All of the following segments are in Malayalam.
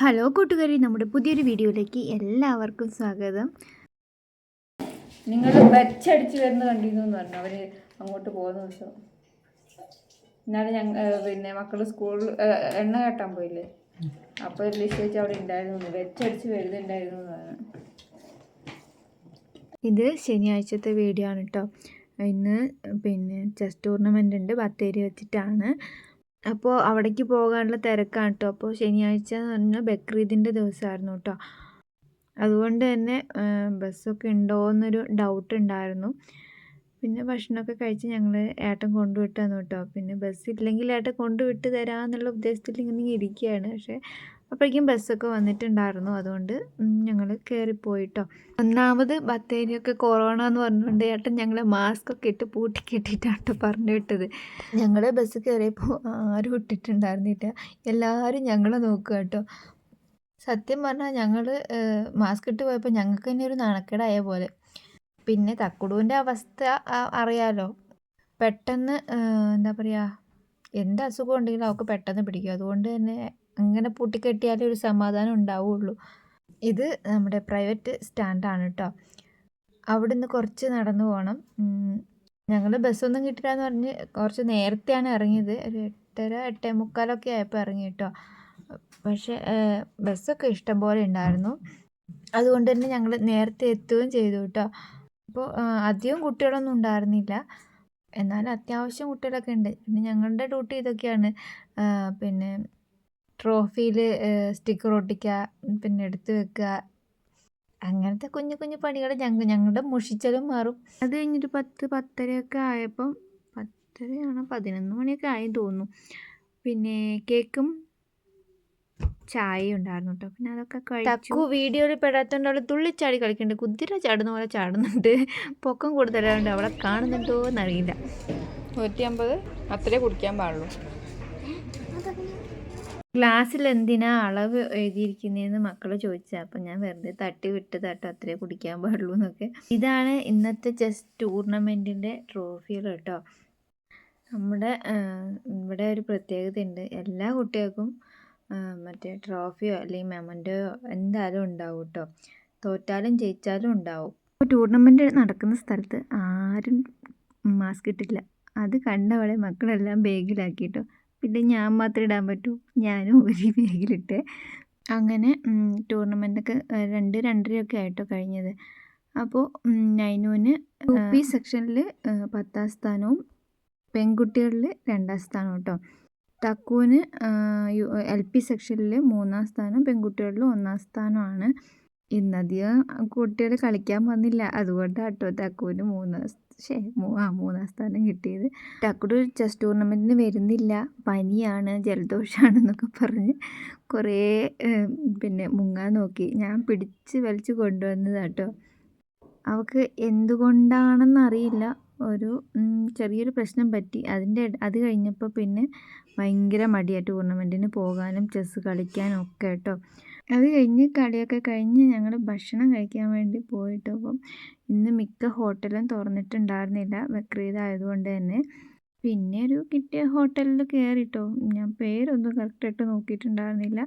ഹലോ കൂട്ടുകാരി നമ്മുടെ പുതിയൊരു വീഡിയോയിലേക്ക് എല്ലാവർക്കും സ്വാഗതം. നിങ്ങൾ വെച്ചടിച്ച് വരുന്ന കണ്ടിരുന്നു എന്ന് പറഞ്ഞു. അവർ അങ്ങോട്ട് പോകുന്ന ദിവസം. എന്നാലും ഞങ്ങൾ പിന്നെ മക്കൾ സ്കൂൾ എണ്ണ കെട്ടാൻ പോയില്ലേ? അപ്പോൾ ലിസ്റ്റ് വെച്ച് അവിടെ ഉണ്ടായിരുന്നു വെച്ചടിച്ച് വരുന്നുണ്ടായിരുന്നു എന്ന് പറഞ്ഞു. ഇത് ശനിയാഴ്ചത്തെ വീഡിയോ ആണ് കേട്ടോ ഇന്ന് പിന്നെ ചെസ് ടൂർണമെന്റ് ഉണ്ട്. ബത്തേരി വെച്ചിട്ടാണ്. അപ്പോൾ അവിടേക്ക് പോകാനുള്ള തിരക്കാണ് കേട്ടോ അപ്പോൾ ശനിയാഴ്ച എന്ന് പറഞ്ഞാൽ ബക്രീദിന്റെ ദിവസമായിരുന്നു കേട്ടോ അതുകൊണ്ട് തന്നെ ബസ്സൊക്കെ ഉണ്ടോ എന്നൊരു ഡൗട്ട് ഉണ്ടായിരുന്നു. പിന്നെ ഭക്ഷണമൊക്കെ കഴിച്ച് ഞങ്ങൾ ഏട്ടൻ കൊണ്ടുവിട്ടാന്ന് കേട്ടോ പിന്നെ ബസ് ഇല്ലെങ്കിൽ ഏട്ടൻ കൊണ്ടുവിട്ട് തരാമെന്നുള്ള ഉദ്ദേശത്തിൽ ഇങ്ങനെ ഇരിക്കുകയാണ്. പക്ഷേ അപ്പോഴേക്കും ബസ്സൊക്കെ വന്നിട്ടുണ്ടായിരുന്നു. അതുകൊണ്ട് ഞങ്ങൾ കയറിപ്പോയിട്ടോ ഒന്നാമത് ബത്തേരിയൊക്കെ കൊറോണ എന്ന് പറഞ്ഞുകൊണ്ട് ഏട്ടൻ ഞങ്ങളെ മാസ്ക് ഒക്കെ ഇട്ട് പൂട്ടി കെട്ടിയിട്ടാണ് കേട്ടോ പറഞ്ഞു വിട്ടത്. ഞങ്ങൾ ബസ് കയറിയപ്പോൾ ആരും ഇട്ടിട്ടുണ്ടായിരുന്നില്ല. എല്ലാവരും ഞങ്ങളെ നോക്കുക കേട്ടോ സത്യം പറഞ്ഞാൽ ഞങ്ങൾ മാസ്ക് ഇട്ട് പോയപ്പോൾ ഞങ്ങൾക്ക് തന്നെ ഒരു നാണക്കേടായ പോലെ. പിന്നെ തക്കുടുവിന്റെ അവസ്ഥ അറിയാലോ. പെട്ടെന്ന് എന്താ പറയുക എന്ത് അസുഖം ഉണ്ടെങ്കിലും അവൾക്ക് പെട്ടെന്ന് പിടിക്കും. അതുകൊണ്ട് തന്നെ അങ്ങനെ പൂട്ടിക്കെട്ടിയാലേ ഒരു സമാധാനം ഉണ്ടാവുള്ളൂ. ഇത് നമ്മുടെ പ്രൈവറ്റ് സ്റ്റാൻഡാണ് കേട്ടോ. അവിടുന്ന് കുറച്ച് നടന്നു പോകണം ഞങ്ങൾ ബസ്സൊന്നും കിട്ടില്ല എന്ന് പറഞ്ഞ് കുറച്ച് നേരത്തെയാണ് ഇറങ്ങിയത്. ഒരു എട്ടര എട്ടേ മുക്കാലൊക്കെ ആയപ്പോൾ ഇറങ്ങി കേട്ടോ. പക്ഷേ ബസ്സൊക്കെ ഇഷ്ടം പോലെ ഉണ്ടായിരുന്നു. അതുകൊണ്ട് തന്നെ ഞങ്ങൾ നേരത്തെ എത്തുകയും ചെയ്തു കേട്ടോ. അപ്പോൾ അധികം കുട്ടികളൊന്നും ഉണ്ടായിരുന്നില്ല. എന്നാലും അത്യാവശ്യം കുട്ടികളൊക്കെ ഉണ്ട്. പിന്നെ ഞങ്ങളുടെ ഡ്യൂട്ടി ഇതൊക്കെയാണ്. പിന്നെ ട്രോഫിയിൽ സ്റ്റിക്കർ ഒട്ടിക്കുക പിന്നെ എടുത്തു വെക്കുക അങ്ങനത്തെ കുഞ്ഞു കുഞ്ഞു പണികൾ ഞങ്ങൾ ഞങ്ങളുടെ മുഷിച്ചലും മാറും. അത് കഴിഞ്ഞിട്ട് പത്ത് പത്തരയൊക്കെ ആയപ്പം പത്തരയാണോ പതിനൊന്ന് മണിയൊക്കെ ആയി തോന്നുന്നു. പിന്നെ കേക്കും ചായയും ഉണ്ടായിരുന്നു കേട്ടോ പിന്നെ അതൊക്കെ കഴിച്ചു. വീഡിയോയിൽ പെടാത്തോണ്ട് അവൾ തുള്ളിച്ചാടി കളിക്കുന്നുണ്ട്. കുതിര ചാടുന്ന പോലെ ചാടുന്നുണ്ട്. പൊക്കം കൂടുതലായതുകൊണ്ട് അവളെ കാണുന്നുണ്ടോ എന്നറിയില്ല നൂറ്റി അമ്പത് അത്രേ കുടിക്കാൻ പാടുള്ളൂ. ഗ്ലാസ്സിൽ എന്തിനാ അളവ് എഴുതിയിരിക്കുന്നതെന്ന് മക്കൾ ചോദിച്ചാൽ അപ്പം ഞാൻ വെറുതെ തട്ടി വിട്ട് തട്ട് അത്രേ കുടിക്കാൻ പാടുള്ളൂ എന്നൊക്കെ. ഇതാണ് ഇന്നത്തെ ചെസ് ടൂർണമെന്റിന്റെ ട്രോഫികൾ കേട്ടോ. നമ്മുടെ ഇവിടെ ഒരു പ്രത്യേകത ഉണ്ട് എല്ലാ കുട്ടികൾക്കും മറ്റേ ട്രോഫിയോ അല്ലെങ്കിൽ മെമന്റോയോ എന്തായാലും ഉണ്ടാവും കേട്ടോ. തോറ്റാലും ജയിച്ചാലും ഉണ്ടാവും. ഇപ്പോൾ ടൂർണമെന്റ് നടക്കുന്ന സ്ഥലത്ത് ആരും മാസ്ക് ഇട്ടില്ല. അത് കണ്ടവളെ മക്കളെല്ലാം ബാഗിലാക്കിട്ടോ. പിന്നെ ഞാൻ മാത്രമേ ഇടാൻ പറ്റൂ. ഞാനും ഒരു ബാഗിലിട്ട്. അങ്ങനെ ടൂർണമെന്റൊക്കെ രണ്ട് രണ്ടരയൊക്കെ ആയിട്ടോ കഴിഞ്ഞത്. അപ്പോൾ നൈനുവിന് പി സെക്ഷനിൽ പത്താം സ്ഥാനവും പെൺകുട്ടികളിൽ രണ്ടാം സ്ഥാനവും കേട്ടോ. തക്കുവിന് എൽ പി സെക്ഷനിൽ മൂന്നാം സ്ഥാനം പെൺകുട്ടികളിൽ ഒന്നാം സ്ഥാനമാണ് ഇന്നധികം കുട്ടികൾ കളിക്കാൻ വന്നില്ല. അതുകൊണ്ടാണ് കേട്ടോ തക്കുവിന് മൂന്നാം ശേ ആ മൂന്നാം സ്ഥാനം കിട്ടിയത്. ടക്കുടു ചെസ് ടൂർണമെന്റിന് വരുന്നില്ല. പനിയാണ് ജലദോഷമാണെന്നൊക്കെ പറഞ്ഞ് കുറേ പിന്നെ മുങ്ങാൻ നോക്കി. ഞാൻ പിടിച്ച് വലിച്ച് കൊണ്ടുവന്നതാട്ടോ അവൾക്ക് എന്തുകൊണ്ടാണെന്നറിയില്ല. ഒരു ചെറിയൊരു പ്രശ്നം പറ്റി. അതിന്റെ അത് കഴിഞ്ഞപ്പോൾ പിന്നെ ഭയങ്കര മടിയാണ് ടൂർണമെന്റിന് പോകാനും ചെസ് കളിക്കാനും ഒക്കെ കേട്ടോ അത് കഴിഞ്ഞ് കളിയൊക്കെ കഴിഞ്ഞ് ഞങ്ങൾ ഭക്ഷണം കഴിക്കാൻ വേണ്ടി പോയിട്ട് അപ്പം ഇന്ന് മിക്ക ഹോട്ടലും തുറന്നിട്ടുണ്ടായിരുന്നില്ല ബക്രീദ് ആയതുകൊണ്ട് തന്നെ പിന്നെ ഒരു കിട്ടിയ ഹോട്ടലിൽ കയറിട്ടോ ഞാൻ പേരൊന്നും കറക്റ്റായിട്ട് നോക്കിയിട്ടുണ്ടായിരുന്നില്ല.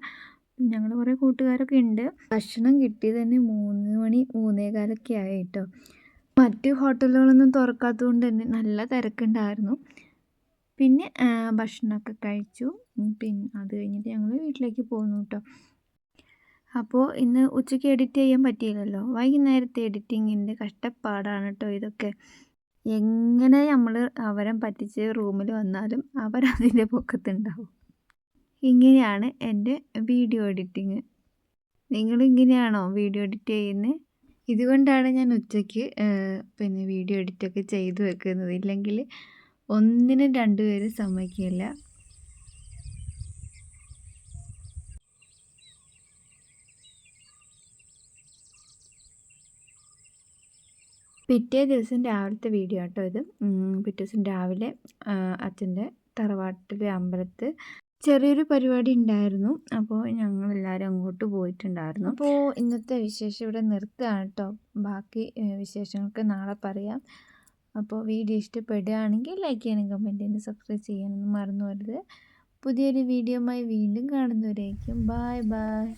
ഞങ്ങൾ കുറേ കൂട്ടുകാരൊക്കെ ഉണ്ട്. ഭക്ഷണം കിട്ടിയത് തന്നെ മൂന്ന് മണി മൂന്നേകാലൊക്കെ ആയി കേട്ടോ മറ്റ് ഹോട്ടലുകളൊന്നും തുറക്കാത്തത് കൊണ്ട് തന്നെ നല്ല തിരക്കുണ്ടായിരുന്നു. പിന്നെ ഭക്ഷണമൊക്കെ കഴിച്ചു. പിന്നെ അത് കഴിഞ്ഞിട്ട് ഞങ്ങൾ വീട്ടിലേക്ക് പോന്നു കേട്ടോ. അപ്പോൾ ഇന്ന് ഉച്ചയ്ക്ക് എഡിറ്റ് ചെയ്യാൻ പറ്റിയില്ലല്ലോ. വൈകുന്നേരത്തെ എഡിറ്റിങ്ങിന്റെ കഷ്ടപ്പാടാണ് കേട്ടോ ഇതൊക്കെ. എങ്ങനെ നമ്മൾ അവരെ പറ്റിച്ച് റൂമിൽ വന്നാലും അവരതിന്റെ പൊക്കത്തുണ്ടാവും. ഇങ്ങനെയാണ് എന്റെ വീഡിയോ എഡിറ്റിങ് നിങ്ങൾ ഇങ്ങനെയാണോ വീഡിയോ എഡിറ്റ് ചെയ്യുന്നത് ഇതുകൊണ്ടാണ് ഞാൻ ഉച്ചയ്ക്ക് പിന്നെ വീഡിയോ എഡിറ്റൊക്കെ ചെയ്തു വെക്കുന്നത്. ഇല്ലെങ്കിൽ ഒന്നിനും രണ്ടുപേരും സമ്മതിക്കില്ല. പിറ്റേ ദിവസം രാവിലത്തെ വീഡിയോ കേട്ടോ ഇത്. പിറ്റേ ദിവസം രാവിലെ അച്ഛന്റെ തറവാട്ടിലെ അമ്പലത്ത് ചെറിയൊരു പരിപാടി ഉണ്ടായിരുന്നു. അപ്പോൾ ഞങ്ങളെല്ലാവരും അങ്ങോട്ട് പോയിട്ടുണ്ടായിരുന്നു. അപ്പോൾ ഇന്നത്തെ വിശേഷം ഇവിടെ നിർത്തുകയാണ് കേട്ടോ ബാക്കി വിശേഷങ്ങൾക്ക് നാളെ പറയാം. അപ്പോൾ വീഡിയോ ഇഷ്ടപ്പെടുകയാണെങ്കിൽ ലൈക്ക് ചെയ്യാനും കമന്റ് ചെയ്യാനും സബ്സ്ക്രൈബ് ചെയ്യാനൊന്നും മറന്നു പോകരുത്. പുതിയൊരു വീഡിയോയുമായി വീണ്ടും കാണുന്നവരേക്കും. Bye bye